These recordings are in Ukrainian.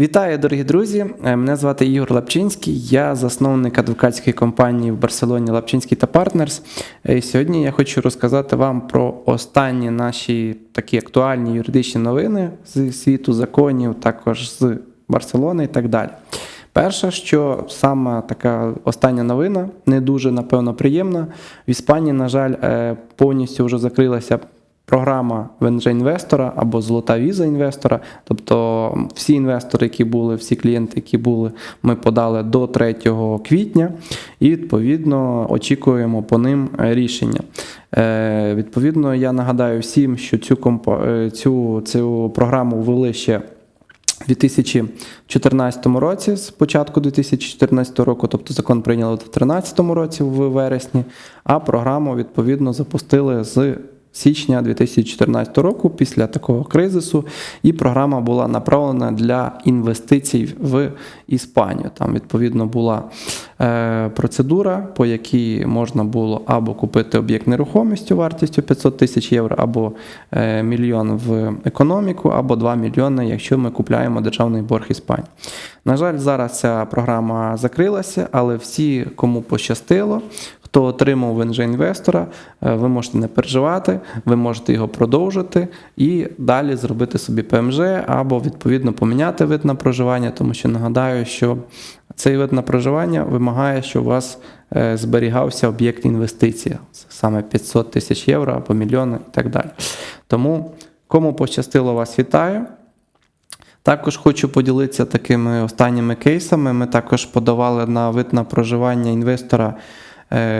Вітаю, дорогі друзі! Е, Мене звати Ігор Лапчинський, я засновник адвокатської компанії в Барселоні Лапчинський та Партнерс. Е, І сьогодні я хочу розказати вам про останні наші такі актуальні юридичні новини з світу законів, також з Барселони і так далі. Перше, що саме така остання новина, не дуже напевно приємна. В Іспанії, на жаль, е, повністю вже закрилася програма ВНЖ інвестора або золота віза інвестора. Тобто всі інвестори, які були, всі клієнти, які були, ми подали до 3 квітня, і відповідно очікуємо по ним е, рішення. Е, Відповідно, я нагадаю всім, що цю, компа- е, цю, цю програму ввели ще. У 2014 році, з початку 2014 року, тобто закон прийняли у 2013 році в вересні, а програму відповідно запустили з січня 2014 року після такого кризису, і програма була направлена для інвестицій в Іспанію. Там відповідно була е, процедура, по якій можна було або купити об'єкт нерухомістю вартістю 500 тисяч євро, або е, мільйон в економіку, або 2 мільйони, якщо ми купляємо державний борг Іспанії. На жаль, зараз ця програма закрилася, але всі, кому пощастило, хто отримав ВНЖ інвестора, е, ви можете не переживати, ви можете його продовжити і далі зробити собі ПМЖ або відповідно поміняти вид на проживання, тому що нагадаю, що цей вид на проживання вимагає, щоб у вас е, зберігався об'єкт інвестиції, саме 500 тисяч євро або мільйони і так далі. Тому кому пощастило, вас вітаю. Також хочу поділитися такими останніми кейсами. Ми також подавали на вид на проживання інвестора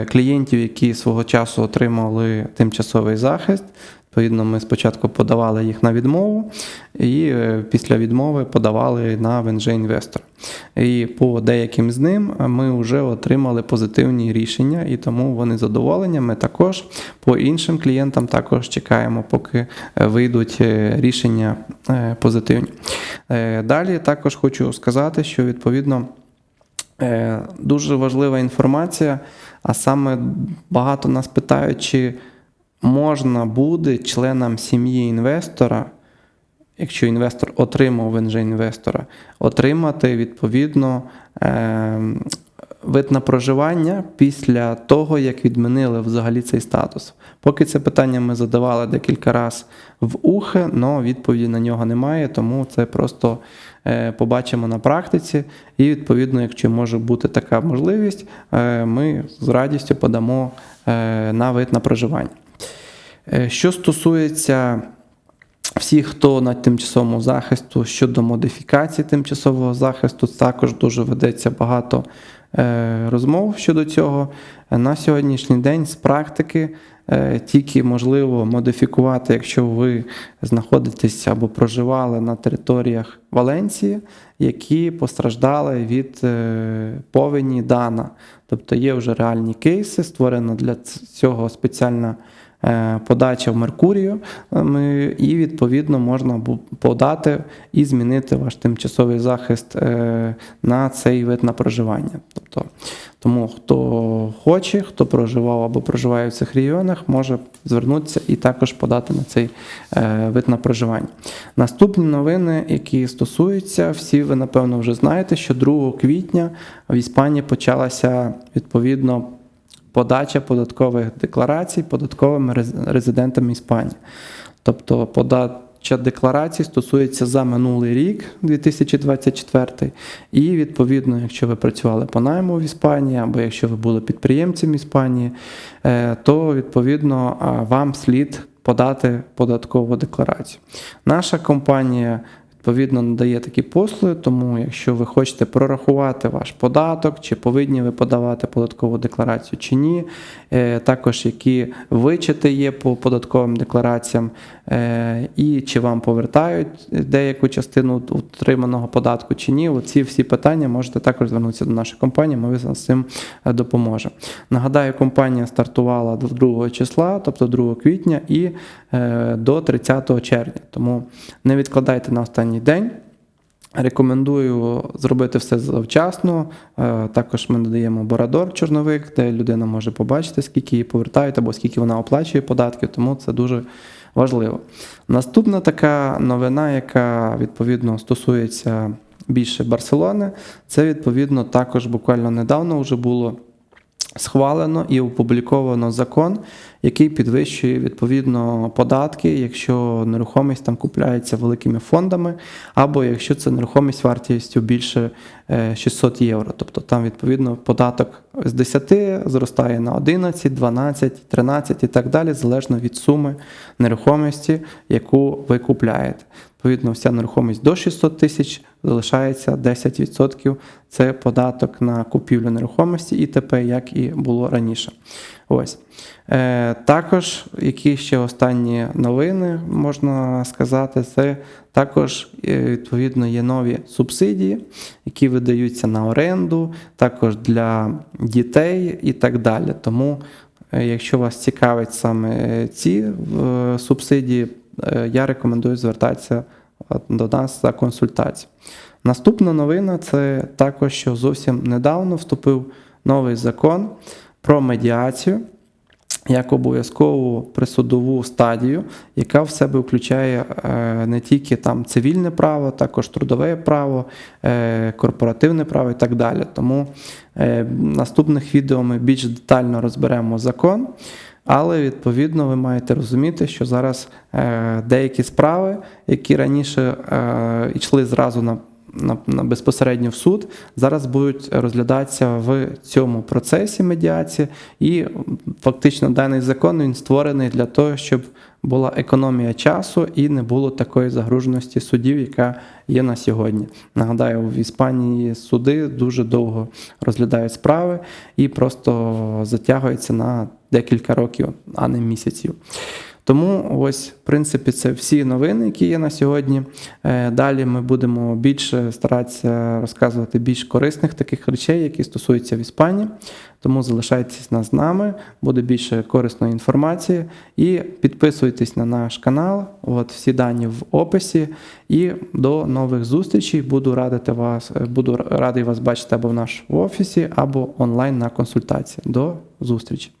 клієнтів, які свого часу отримали тимчасовий захист. Відповідно, ми спочатку подавали їх на відмову, і е, після відмови подавали на ВНЖ інвестора. І по деяким з ним ми вже отримали позитивні рішення, і тому вони задоволені. Ми також по іншим клієнтам також чекаємо, поки е, вийдуть е, рішення е, позитивні. Е, Далі також хочу сказати, що відповідно. Е, Дуже важлива інформація, а саме багато нас питають, чи можна буде членам сім'ї інвестора, якщо інвестор отримав ВНЖ інвестора, отримати відповідно е, вид на проживання після того, як відмінили взагалі цей статус. Поки це питання ми задавали декілька разів в ухе, але відповіді на нього немає, тому це просто побачимо на практиці. І відповідно, якщо може бути така можливість, е, ми з радістю подамо е, на вид на проживання. Е, Що стосується всіх, хто на тимчасовому захисту щодо модифікації тимчасового захисту, також дуже ведеться багато е, розмов щодо цього. Е, На сьогоднішній день з практики е, тільки можливо модифікувати, якщо ви знаходитесь або проживали на територіях Валенції, які постраждали від е, повені Дана. Тобто є вже реальні кейси, створена для цього спеціальна е, подача в Меркурію, е, і відповідно можна подати і змінити ваш тимчасовий захист е, на цей вид на проживання. Тобто, тому хто хоче, хто проживав або проживає в цих регіонах, може звернутися і також подати на цей е, вид на проживання. Наступні новини, які стосуються, всі ви напевно вже знаєте, що 2 квітня в Іспанії почалася відповідно подача податкових декларацій податковими рез- резидентами Іспанії. Тобто подача декларацій стосується за минулий рік, 2024, і відповідно, якщо ви працювали по найму в Іспанії, або якщо ви були підприємцем Іспанії, е, то відповідно вам слід подати податкову декларацію. Наша компанія відповідно надає такі послуги, тому якщо ви хочете прорахувати ваш податок, чи повинні ви подавати податкову декларацію чи ні, е, також які вичити є по податковим деклараціям, е, і чи вам повертають деяку частину отриманого податку чи ні, оці всі питання можете також звернутися до нашої компанії, ми вам з цим е, допоможемо. Нагадаю, компанія стартувала 2 числа, тобто 2 квітня, і до 30 червня. Тому не відкладайте на останній день. Рекомендую зробити все завчасно. Е, Також ми надаємо борадор чорновик, де людина може побачити, скільки її повертають або скільки вона оплачує податки, тому це дуже важливо. Наступна така новина, яка відповідно стосується більше Барселони. Це відповідно також буквально недавно вже було схвалено і опубліковано закон, який підвищує відповідно податки, якщо нерухомість там купляється великими фондами, або якщо це нерухомість вартістю більше е, 600 євро. Тобто там відповідно податок з 10 зростає на 11, 12, 13 і так далі, залежно від суми нерухомості, яку ви купляєте. Відповідно, вся нерухомість до 600 тисяч залишається 10%. Це податок на купівлю нерухомості і ТП, як і було раніше. Ось. Е, також, які ще останні новини можна сказати, це також е, відповідно є нові субсидії, які видаються на оренду, також для дітей і так далі. Тому, е, якщо вас цікавить саме ці е, субсидії, я рекомендую звертатися до нас за консультацією. Наступна новина це також, що зовсім недавно вступив новий закон про медіацію як обов'язкову присудову стадію, яка в себе включає е, не тільки там цивільне право, також трудове право, е, корпоративне право і так далі. Тому е, в наступних відео ми більш детально розберемо закон. Але відповідно ви маєте розуміти, що зараз е, деякі справи, які раніше е, йшли зразу на на, безпосередньо в суд, зараз будуть розглядатися в цьому процесі медіації, і фактично даний закон він створений для того, щоб була економія часу і не було такої загруженості судів, яка є на сьогодні. Нагадаю, в Іспанії суди дуже довго розглядають справи і просто затягуються на декілька років, а не місяців. Тому ось, в принципі, це всі новини, які є на сьогодні. Е, Далі ми будемо більше старатися розказувати більш корисних таких речей, які стосуються в Іспанії. Тому залишайтесь з нами, буде більше корисної інформації. І підписуйтесь на наш канал. От всі дані в описі. І до нових зустрічей. Буду радити вас, е, буду радий вас бачити або в нашому офісі, або онлайн на консультації. До зустрічі!